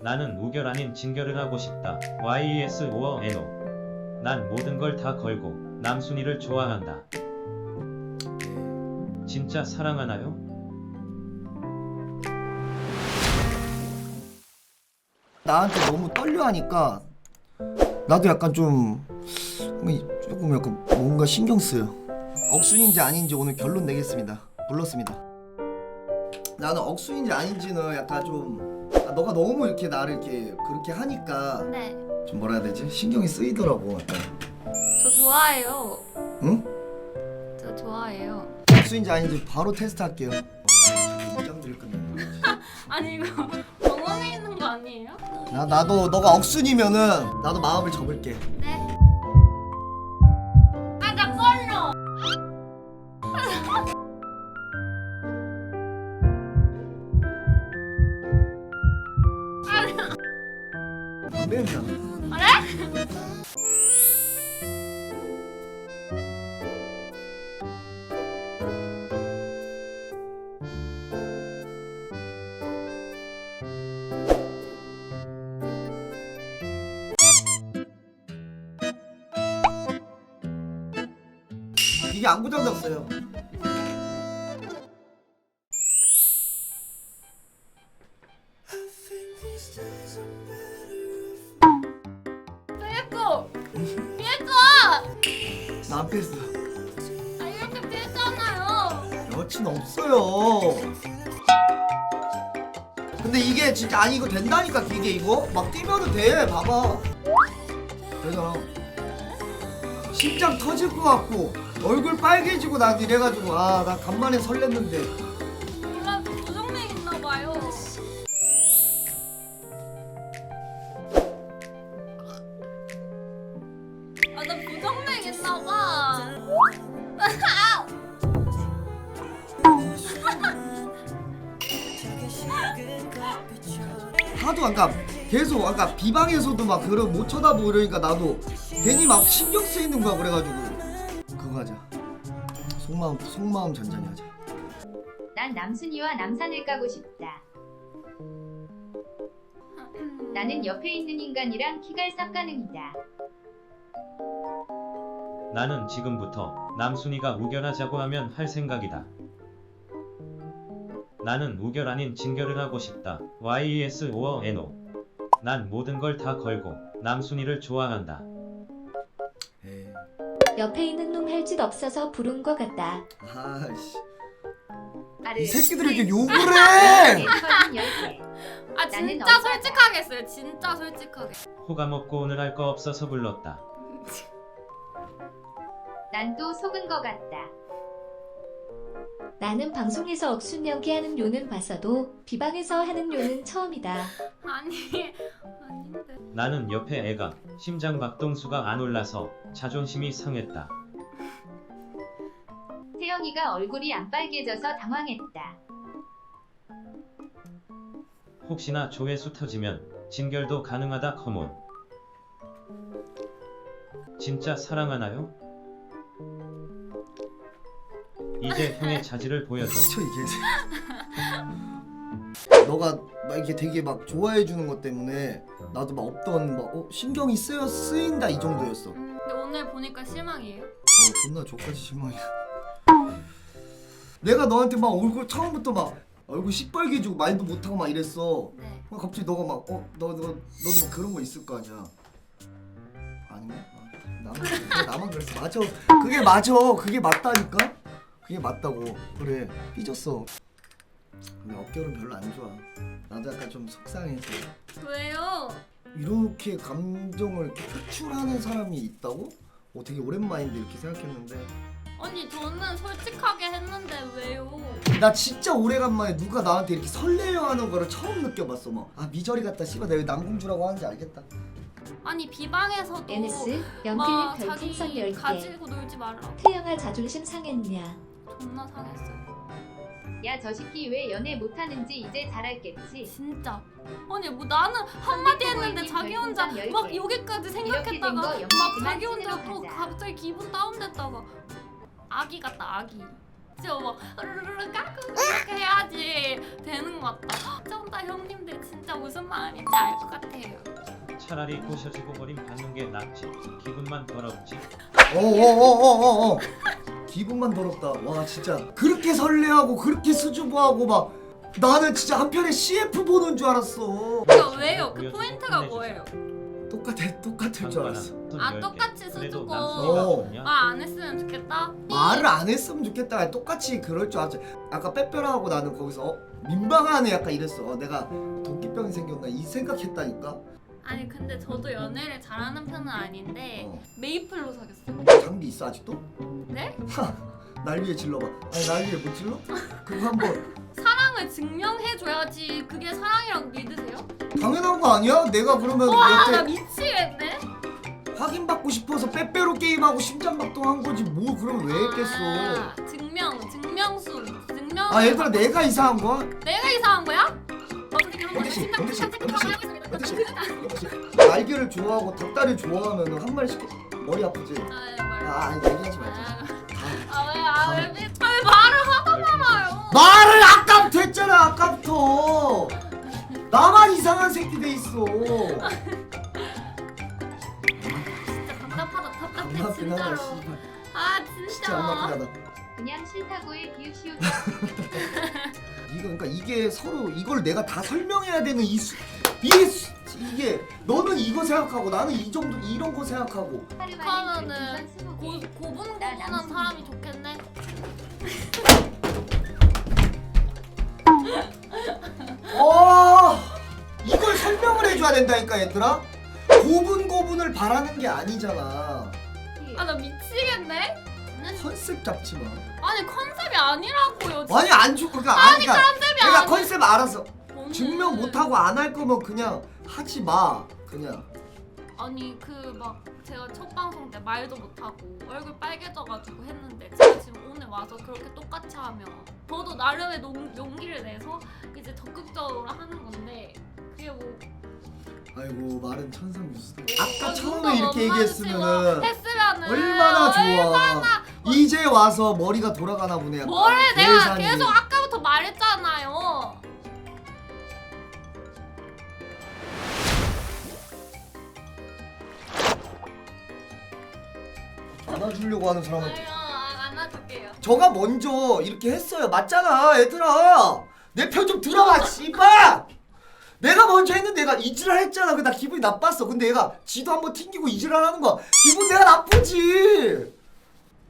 나는 우결 아닌 진결을 하고 싶다. YES NO. 난 모든 걸 다 걸고 남순이를 좋아한다. 진짜 사랑하나요? 나한테 너무 떨려 하니까 나도 약간 좀 조금 약간 뭔가 신경 쓰여. 억순인지 아닌지 오늘 결론 내겠습니다. 불렀습니다. 나는 억순인지 아닌지는 약간 좀 아, 너가 너무 이렇게 나를 이렇게 그렇게 하니까 네. 좀 뭐라 해야 되지? 신경이 쓰이더라고. 약간. 저 좋아해요. 응? 저 좋아해요. 억순인지 아닌지 바로 테스트할게요. 이장들을 끝내. 아니 이거 병원에 있는 거 아니에요? 나 나도 너가 억순이면은 나도 마음을 접을게. 네. 냄새. 그래? 이게 안 고장났어요. 피 했어. 나안 뺐어. 아 이렇게 피했잖아요. 여친 없어요. 근데 이게 진짜 아니 이거 된다니까 이게 이거 막 뛰면은 돼. 봐봐. 되잖아. 심장 터질 것 같고 얼굴 빨개지고 난 이래가지고 아 나 간만에 설렜는데 하도 아까 계속 아까 비방에서도 막 그런 못 쳐다보고 이러니까 나도 괜히 막 신경 쓰이는 거야 그래가지고 그거 하자. 속마음 속마음 잔잔히 하자. 난 남순이와 남산을 까고 싶다. 나는 옆에 있는 인간이랑 키갈삽 가능이다. 나는 지금부터 남순이가 우결하자고 하면 할 생각이다. 나는 우결 아닌 진결을 하고 싶다. YES 오어 NO. 난 모든 걸 다 걸고 남순이를 좋아한다. 에이. 옆에 있는 놈 할 짓 없어서 부른 것 같다. 아씨. 이 새끼들에게 욕을 해. 아 진짜. 솔직하게 했어요. 진짜 솔직하게. 호감 없고 오늘 할 거 없어서 불렀다. 난 또 속은 것 같다. 나는 방송에서 억순 연기하는 요는 봤어도 비방에서 하는 요는 처음이다. 아니 아닌데. 나는 옆에 애가 심장 박동수가 안 올라서 자존심이 상했다. 태영이가 얼굴이 안 빨개져서 당황했다. 혹시나 조회수 터지면 진결도 가능하다 커몬. 진짜 사랑하나요? 이제 형의 자질을 보여줘. 미쳐 이게. 너가 막 이렇게 되게 막 좋아해 주는 것 때문에 나도 막 없던 막 어, 신경이 쓰여 쓰인다 이 정도였어. 어 음, 근데 오늘 보니까 실망이에요. 존나 저까지 실망이야. 내가 너한테 막 얼굴 처음부터 막 얼굴 시뻘개지고 말도 못하고 막 이랬어. 네. 어, 갑자기 너가 막 어 너 너 너도 막 그런 거 있을 거 아니야. 아닌가? 아, 나만 그래, 나만 그랬어. 맞아. 그게 맞아. 그게 맞다니까. 그게 맞다고. 그래. 삐졌어. 근데 어깨는 별로 안 좋아. 나도 약간 좀 속상해서. 왜요? 이렇게 감정을 이렇게 표출하는 사람이 있다고? 어, 되게 오랜만인데 이렇게 생각했는데 아니 저는 솔직하게 했는데 왜요? 나 진짜 오래간만에 누가 나한테 이렇게 설레어 하는 거를 처음 느껴봤어 막아 미저리 같다 씨발 내가 왜 남공주라고 하는지 알겠다 아니 비방에서도 NS 막 연필 자기 별풍선 10개. 가지고 놀지 말라. 태영아 자존심 상했냐? 존나 상했어요. 야저 새끼 왜 연애 못하는지 이제 잘 알겠지. 진짜. 아니 뭐 나는 한마디 했는데 자기 혼자 별풍선 막 10개. 여기까지 생각했다가 된거 막 자기 혼자 또 가자. 갑자기 기분 다운됐다가 아기 같다 아기. 진짜 막 으르르르 까꿍 이렇게 해야지 되는 것 같다. 좀 형님들 진짜 무슨 마음인지 알 것 같아요. 차라리 꼬셔지고 버림 받는 게 낫지. 기분만 더럽지. 어어어어어어 기분만 더럽다 와 진짜 그렇게 설레하고 그렇게 수줍어하고 막 나는 진짜 한편에 CF 보는 줄 알았어 그러니까 왜요? 그 포인트가. 뭐예요? 똑같아 똑같을 줄 알았어 아, 똑같이. 남순이가 어. 좋냐? 말안 했으면 좋겠다. 말을 안 했으면 좋겠다 똑같이 그럴 줄 알았지 아까 빼빼라하고 나는 거기서 어? 민망하네 약간 이랬어 어, 내가 도끼병이 생겼나 이 생각했다니까 아니 근데 저도 연애를 잘하는 편은 아닌데 어. 메이플로 사귀었어요. 장비 있어 아직도? 네? 날 위해 질러봐 아니 날 위해 못 질러? 그거 한번 사랑을 증명해줘야지 그게 사랑이라고 믿으세요? 당연한 거 아니야? 내가 그러면 와 나 여태 미치겠네. 확인받고 싶어서 빼빼로 게임하고 심장박동 한 거지 뭐 그럼 왜 했겠어 아, 증명, 증명수, 증명. 아 얘들아 내가 이상한 거야? 내가 이상한 거야? 날개를 좋아하고 닭다리를 좋아하면 한 마리 시켜 머리 아프지? 아, 말. 아 얘기하지 말자 아, 아, 왜, 아, 왜, 왜, 아, 왜 말을 하다 말아요? 말을 아까부터 했잖아 아까부터 나만 이상한 새끼 돼 있어 진짜 답답하다, 답답해, 하다 진짜로. 씨발 아, 진짜 진짜. 안 나쁘다 그냥 싫다고의 비읍시오. 이거 그러니까 이게 서로 이걸 내가 다 설명해야 되는 이 수, 이게 수, 이게 너는 이거 생각하고 나는 이 정도 이런 거 생각하고 스무 고, 개. 고분고분한 사람이 좋겠네. 어 이걸 설명을 해줘야 된다니까 얘들아 고분고분을 바라는 게 아니잖아 아, 나 미치겠네? 컨셉 잡지 마. 아니, 컨셉이 아니라고요. 아니 안 주, 그러니까 아니 그러니까 컨셉이 내가 아니 컨셉 알아서 저는- 증명 못 하고 안 할 거면 그냥 하지 마. 그냥. 아니 그 막 제가 첫 방송 때 말도 못 하고 얼굴 빨개져가지고 했는데 제가 지금 오늘 와서 그렇게 똑같이 하면 저도 나름의 농, 용기를 내서 이제 적극적으로 하는 건데 그게 뭐 아이고 말은 천상뉴스다. 어, 아까 처음에 이렇게 얘기했으면은 했으면은 얼마나 좋아. 얼마나 이제 와서 머리가 돌아가나 보네 약간. 뭐래 내가 계산이. 계속 아까부터 말했잖아요. 안아주려고 하는 사람한테 아유 아, 안아줄게요. 저가 먼저 이렇게 했어요. 맞잖아 얘들아. 내 편 좀 들어봐 씨발. 내가 먼저 했는데 얘가 이지랄 했잖아. 나 기분이 나빴어. 근데 얘가 지도 한번 튕기고 이지랄 하는 거야. 기분 내가 나쁘지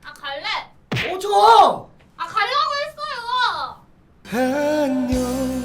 아 갈래? 오죠 아 가려고 했어요 안녕